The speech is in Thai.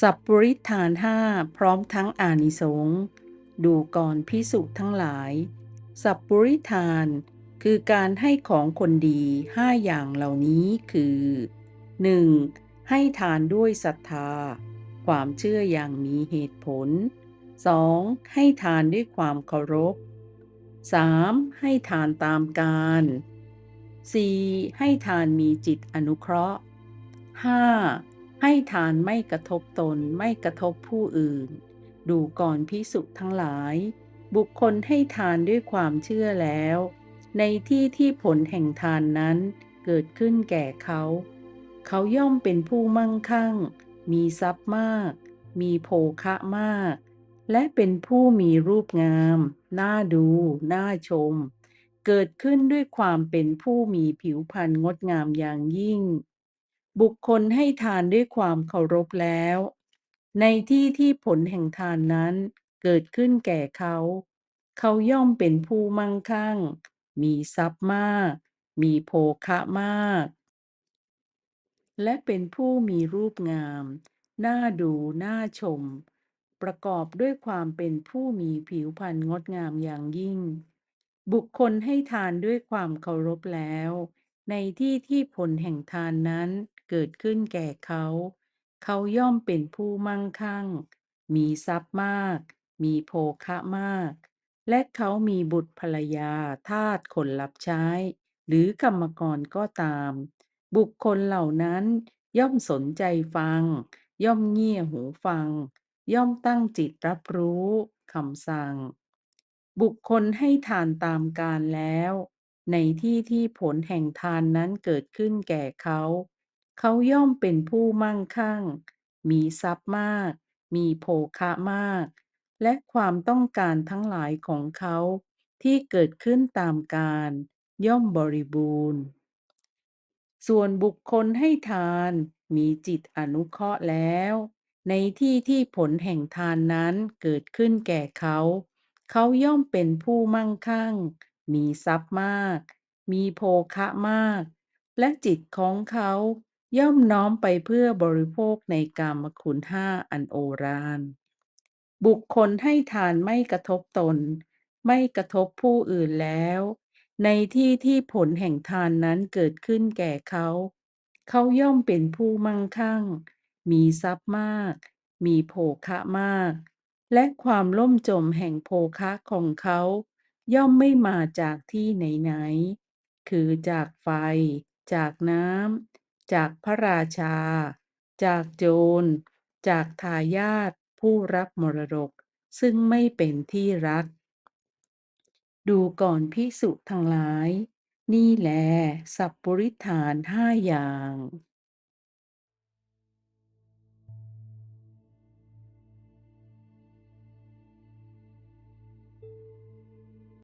สัพปริธานห้าพร้อมทั้งอานิสงส์ดูก่อนพิสุทั้งหลาย สัพปริธาน คือการให้ของคนดีห้าอย่างเหล่านี้คือ 1. ให้ทานด้วยศรัทธา ความเชื่ออย่างมีเหตุผล 2. ให้ทานด้วยความเคารพ 3. ให้ทานตามการ 4. ให้ทานมีจิตอนุเคราะห์ 5. ให้ทานไม่กระทบตนไม่กระทบผู้อื่น ดูก่อนพิสุทั้งหลาย บุคคลให้ทานด้วยความเชื่อแล้ว ในที่ที่ผลแห่งทานนั้นเกิดขึ้นแก่เขา เขาย่อมเป็นผู้มั่งคั่ง มีทรัพย์มาก มีโภคะมาก และเป็นผู้มีรูปงาม น่าดู น่าชม เกิดขึ้นด้วยความเป็นผู้มีผิวพรรณงดงามอย่างยิ่ง บุคคลให้ทานด้วยความเคารพแล้ว ในที่ที่ผลแห่งทานนั้นเกิดขึ้นแก่เขา เขาย่อมเป็นผู้มั่งคั่ง มีทรัพย์มาก มีโภคะมาก และเป็นผู้มีรูปงาม น่าดูน่าชม ประกอบด้วยความเป็นผู้มีผิวพรรณงดงามอย่างยิ่ง บุคคลให้ทานด้วยความเคารพแล้ว ในที่ที่ผลแห่งทานนั้น เกิดขึ้นแก่เขา เขาย่อมเป็นผู้มั่งคั่ง มีทรัพย์มาก มีโภคะมาก และเขามีบุตรภรรยา ทาส คนรับใช้ หรือกรรมกรก็ตาม บุคคลเหล่านั้นย่อมสนใจฟัง ย่อมเงี่ยหูฟัง ย่อมตั้งจิตรับรู้คำสั่ง บุคคลให้ทานตามการแล้ว ในที่ที่ผลแห่งทานนั้นเกิดขึ้นแก่เขา เขาย่อมเป็นผู้มั่งคั่ง มีทรัพย์มาก มีโภคะมาก และความต้องการทั้งหลายของเขาที่เกิดขึ้นตามการ ย่อมบริบูรณ์ ส่วนบุคคลให้ทานมีจิตอนุเคราะห์แล้ว ในที่ที่ผลแห่งทานนั้นเกิดขึ้นแก่เขา เขาย่อมเป็นผู้มั่งคั่ง มีทรัพย์มาก มีโภคะมาก และจิตของเขา ย่อมน้อมไปเพื่อบริโภคในกามคุณห้าอันโอฬารบุคคลให้ทานไม่กระทบตน ไม่กระทบผู้อื่นแล้ว ในที่ที่ผลแห่งทานนั้นเกิดขึ้นแก่เขา เขาย่อมเป็นผู้มั่งคั่ง มีทรัพย์มาก มีโภคะมาก และความล่มจมแห่งโภคะของเขา ย่อมไม่มาจากที่ไหนๆ คือจากไฟ จากน้ำ จากพระราชา จากโจร จากทายาทผู้รับมรดก ซึ่งไม่เป็นที่รัก ดูก่อนพิสุทั้งหลาย นี่แหลสัพปริฐานห้าอย่าง